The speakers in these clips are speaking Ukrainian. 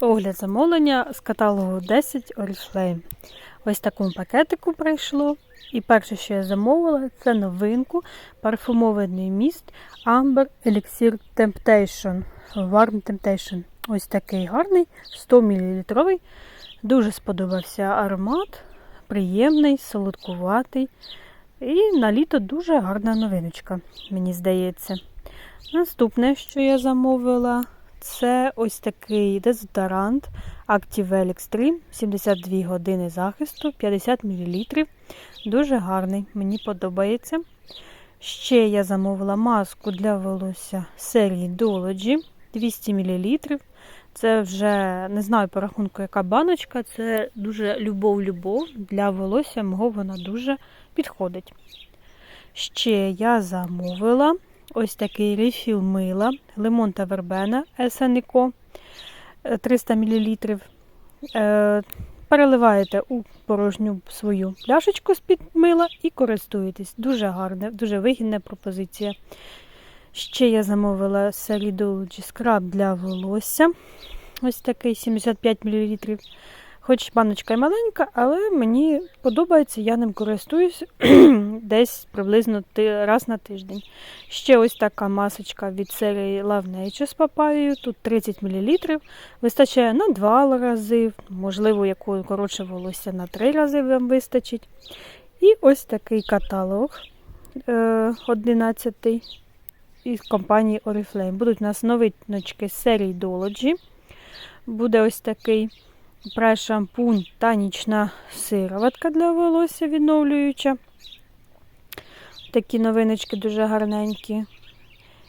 Огляд замовлення з каталогу 10 Oriflame. Ось такому пакетику прийшло. І перше, що я замовила, це новинку парфумований міст Amber Elixir Temptation. Warm Temptation. Ось такий гарний, 100 мл. Дуже сподобався аромат, приємний, солодкуватий. І на літо дуже гарна новиночка, мені здається. Наступне, що я замовила, це ось такий дезодорант Activel Extreme, 72 години захисту, 50 мл. Дуже гарний, мені подобається. Ще я замовила маску для волосся серії Dolody 200 мл. Це вже не знаю по рахунку, яка баночка. Це дуже любов-любов. Для волосся мого вона дуже підходить. Ще я замовила ось такий рефіл мила, лимон та вербена Есенико 300 мл. Переливаєте у порожню свою пляшечку з-під мила і користуєтесь. Дуже гарне, дуже вигідна пропозиція. Ще я замовила Solidology скраб для волосся. Ось такий 75 мл. Хоч баночка і маленька, але мені подобається, я ним користуюсь десь приблизно раз на тиждень. Ще ось така масочка від серії Love Nature з папаєю. Тут 30 мл. Вистачає на 2 рази, можливо, якою коротше волосся на 3 рази вам вистачить. І ось такий каталог 11 із компанії Oriflame. Будуть у нас новиночки з серії Dolody. Буде ось такий прес-шампунь та нічна сироватка для волосся відновлююча. Такі новиночки дуже гарненькі.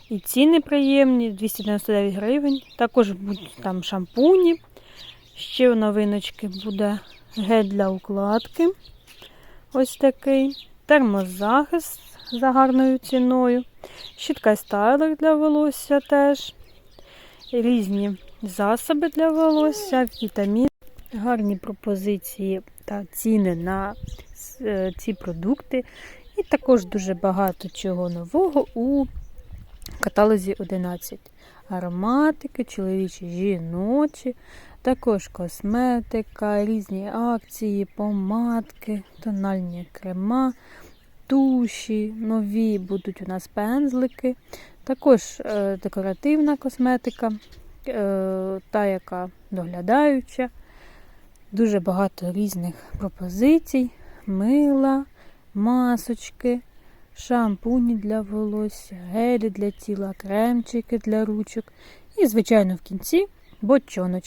І ціни приємні, 299 гривень. Також будуть там шампуні. Ще в новиночки буде гель для укладки. Ось такий. Термозахист за гарною ціною. Щітка стайлер для волосся теж. Різні засоби для волосся, вітаміни. Гарні пропозиції та ціни на ці продукти. І також дуже багато чого нового у каталозі 11. Ароматики, чоловічі, жіночі, також косметика, різні акції, помадки, тональні крема, туші, нові будуть у нас пензлики, також е, декоративна косметика, е, та, яка доглядаюча. Дуже багато різних пропозицій, мила, масочки, шампуні для волосся, гелі для тіла, кремчики для ручок. І, звичайно, в кінці бочоночки.